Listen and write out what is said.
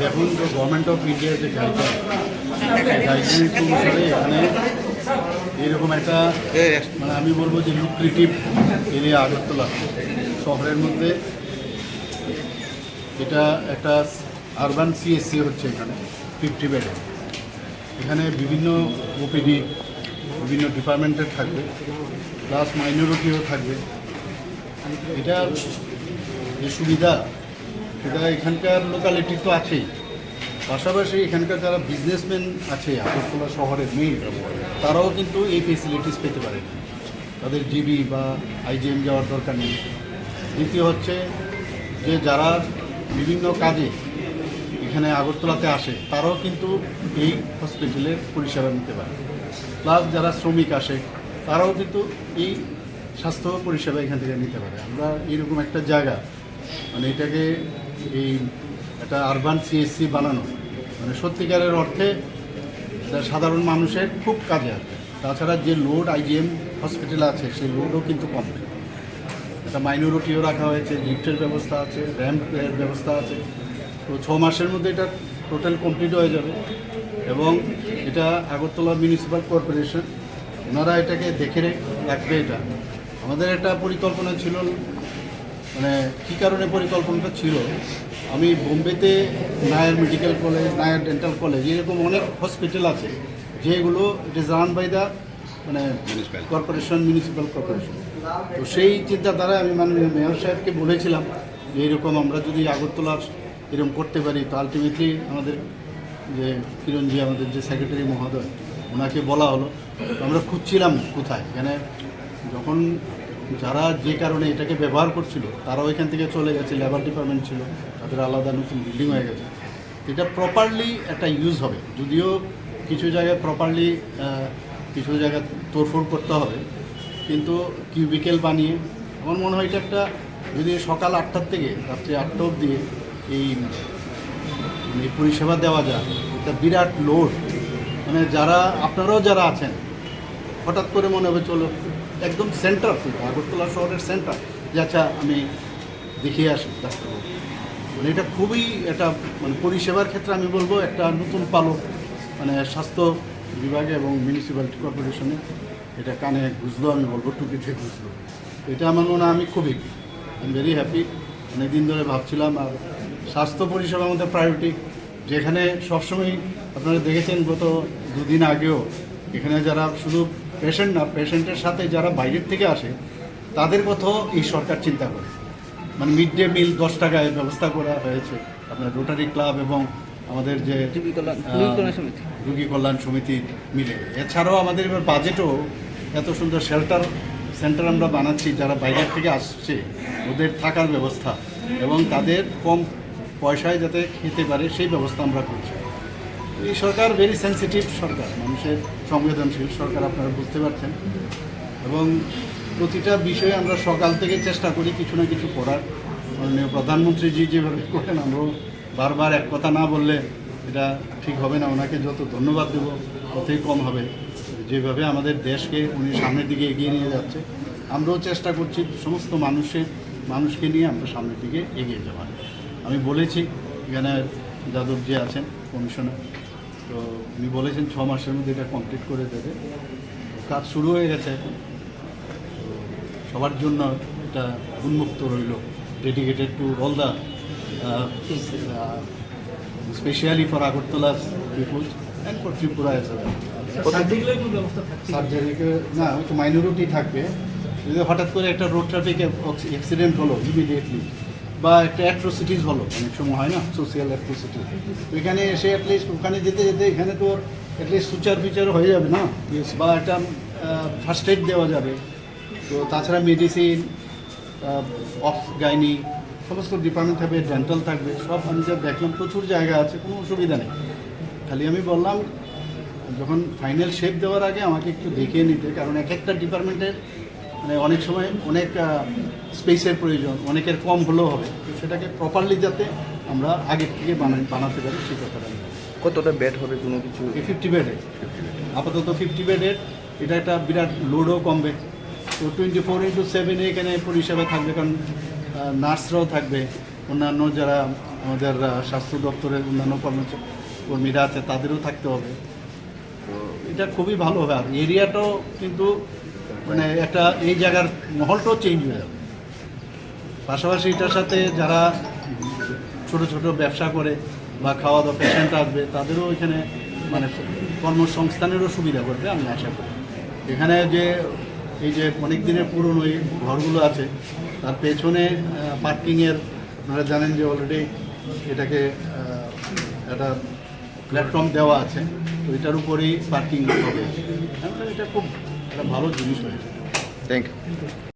দেখুন তো government of ইন্ডিয়ার যে গাইডলাইন গাইডলাইন অনুসারে এখানে এরকম একটা মানে আমি বলব যে লুক্রেটিভ এরিয়া আগরতলা শহরের মধ্যে এটা একটা আরবান সিএসসি হচ্ছে এখানে ফিফটি বেডে এখানে বিভিন্ন ওপিডি বিভিন্ন ডিপার্টমেন্টের থাকবে প্লাস মাইনরিটিও থাকবে। এটা যে সুবিধা সেটা এখানকার লোকালিটি তো আছেই। পাশাপাশি এখানকার যারা বিজনেসম্যান আছে, আগরতলা শহরের মেইন তারাও কিন্তু এই ফেসিলিটিস পেতে পারে। তাদের জিবি বা আইজিএম যাওয়ার দরকার নেই। দ্বিতীয় হচ্ছে যে যারা বিভিন্ন কাজে এখানে আগরতলাতে আসে, তারাও কিন্তু এই হসপিটালের পরিষেবা নিতে পারে। প্লাস যারা শ্রমিক আসে, তারাও কিন্তু এই স্বাস্থ্য পরিষেবা এখান থেকে নিতে পারে। আমরা এরকম একটা জায়গা মানে এটাকে এই একটা আরবান সিএসসি বানানো। মানে সত্যিকারের অর্থে সাধারণ মানুষের খুব কাজে আসবে। তাছাড়া যে লোড আইজিএম হসপিটাল আছে, সেই লোডও কিন্তু কমবে একটা মাইনরিটিও রাখা হয়েছে লিফটের ব্যবস্থা আছে র্যাম্পের ব্যবস্থা আছে। তো ছ মাসের মধ্যে এটা টোটাল কমপ্লিট হয়ে যাবে। এবং এটা আগরতলা মিউনিসিপ্যাল কর্পোরেশন ওনারা এটাকে দেখে রাখবে এটা। আমাদের একটা পরিকল্পনা ছিল মানে কী কারণে পরিকল্পনাটা ছিল? আমি বোম্বেতে Nair medical college Nair dental college এরকম অনেক হসপিটাল আছে যেগুলো it is run by the মানে কর্পোরেশন মিউনিসিপ্যাল কর্পোরেশন তো সেই চিন্তাধারায় আমি মাননীয় মেয়র সাহেবকে বলেছিলাম যে এরকম আমরা যদি আগরতলার এরকম করতে পারি তো আলটিমেটলি আমাদের যে কিরণজি আমাদের যে সেক্রেটারি মহোদয় ওনাকে বলা হলো। আমরা খুঁজছিলাম কোথায়? এখানে যখন যারা যে কারণে এটাকে ব্যবহার করছিল, তারাও এখান থেকে চলে গেছে লেবার ডিপার্টমেন্ট ছিল, তাদের আলাদা নতুন বিল্ডিং হয়ে গেছে। এটা প্রপারলি একটা ইউজ হবে। যদিও কিছু জায়গায় প্রপারলি কিছু জায়গায় তোড়ফোড় করতে হবে, কিন্তু কিউবিকেল বানিয়ে, আমার মনে হয় এটা একটা যদি সকাল আটটার থেকে রাত্রি আটটা অবধি এই পরিষেবা দেওয়া যায়, এটা বিরাট লোড মানে যারা, আপনারাও যারা আছেন, হঠাৎ করে মনে হবে, চলো একদম সেন্টার আগরতলা শহরের সেন্টার যে আচ্ছা আমি দেখিয়ে আসি, ডাক্তারবাবু। মানে এটা খুবই একটা মানে পরিষেবার ক্ষেত্রে আমি বলব, একটা নতুন পালক মানে স্বাস্থ্য বিভাগে এবং মিউনিসিপ্যালিটি কর্পোরেশনে এটা কানে ঘুষলো, আমি বলব টুপিতে ঘুষলো। এটা আমার মনে হয় আমি খুবই আই ভেরি হ্যাপি অনেকদিন ধরে ভাবছিলাম, আর স্বাস্থ্য পরিষেবা আমাদের প্রায়োরিটি যেখানে সবসময় আপনারা দেখেছেন গত দুদিন আগেও, এখানে যারা শুধু পেশেন্ট না পেশেন্টের সাথে যারা বাইরের থেকে আসে তাদের কথাও এই সরকার চিন্তা করে। মানে মিড ডে মিল দশ টাকায় ব্যবস্থা করা হয়েছে। আপনার রোটারি ক্লাব এবং আমাদের যে রোগী কল্যাণ- সমিতি। মিলে। এছাড়াও আমাদের এবার বাজেটও এত সুন্দর শেল্টার সেন্টার আমরা বানাচ্ছি যারা বাইরের থেকে আসছে ওদের থাকার ব্যবস্থা এবং তাদের কম পয়সায় যাতে খেতে পারে সেই ব্যবস্থা আমরা করছি। এই সরকার ভেরি সেন্সিটিভ সরকার। মানুষের সংবেদনশীল সরকার আপনারা বুঝতে পারছেন। এবং প্রতিটা বিষয়ে আমরা সকাল থেকে চেষ্টা করি কিছু না কিছু করার। মাননীয় প্রধানমন্ত্রীজি যেভাবে করেন, আমরাও বারবার এক কথা না বললে এটা ঠিক হবে না। ওনাকে যত ধন্যবাদ দেব, ততই কম হবে। যেভাবে আমাদের দেশকে উনি সামনের দিকে এগিয়ে নিয়ে যাচ্ছে, আমরাও চেষ্টা করছি সমস্ত মানুষের, মানুষকে নিয়ে আমরা সামনের দিকে এগিয়ে যাওয়ার। আমি বলেছি, এখানে যাদব যে আছেন, কমিশনার। তো উনি বলেছেন ছ মাসের মধ্যে এটা কমপ্লিট করে দেবে। কাজ শুরু হয়ে গেছে সবার জন্য এটা উন্মুক্ত রইল dedicated to all the specially for Agartala peoples and for Tripura S সার্জারিকে না একটু মাইনরিটি থাকবে। যদি হঠাৎ করে একটা রোড ট্রাফিক অ্যাক্সিডেন্ট হলো ইমিডিয়েটলি বা একটা অ্যাট্রোসিটিস হলো অনেক সময় হয় না সোশিয়াল অ্যাট্রোসিটি এখানে এসে অ্যাটলিস্ট ওখানে যেতে যেতে এখানে তো অ্যাটলিস্ট সুচার ফিচার হয়ে যাবে না? বা একটা ফার্স্ট এড দেওয়া যাবে। তো তাছাড়া মেডিসিন অফ গাইনি সমস্ত ডিপার্টমেন্ট থাকবে ডেন্টাল থাকবে, সব আমি যা দেখলাম প্রচুর জায়গা আছে, কোনো অসুবিধা নেই। খালি আমি বললাম, যখন ফাইনাল শেপ দেওয়ার আগে আমাকে একটু দেখিয়ে নিতে, কারণ এক একটা ডিপার্টমেন্টের মানে অনেক সময় অনেক স্পেসের প্রয়োজন অনেকের কম হলেও হবে। তো সেটাকে প্রপারলি যাতে আমরা আগের থেকে বানাই বানাতে পারি সেই কথাটা কতটা বেড হবে কোনো কিছু? ফিফটি বেডের আপাতত ফিফটি বেডের এটা একটা বিরাট লোডও কমবে তো টোয়েন্টি ফোর ইন্টু সেভেনে এখানে পরিষেবা থাকবে কারণ নার্সরাও থাকবে। অন্যান্য যারা আমাদের স্বাস্থ্য দপ্তরের অন্যান্য কর্মচারী কর্মীরা আছে তাদেরও থাকতে হবে। তো এটা খুবই ভালো হবে। আর এরিয়াটাও কিন্তু মানে একটা এই জায়গার মহলটাও চেঞ্জ হয়ে যাবে। পাশাপাশি এটার সাথে যারা ছোট ছোট ব্যবসা করে বা খাওয়া দাওয়া পেশেন্ট আসবে, তাদেরও এখানে মানে কর্মসংস্থানেরও সুবিধা করবে আমি আশা করি। এখানে যে এই যে অনেক দিনের পুরনো এই ঘরগুলো আছে, তার পেছনে পার্কিংয়ের আপনারা জানেন যে অলরেডি এটাকে একটা প্ল্যাটফর্ম দেওয়া আছে, তো এটার উপরেই পার্কিং হবে। এটা খুব একটা ভালো জিনিস হয়েছে থ্যাংক ইউ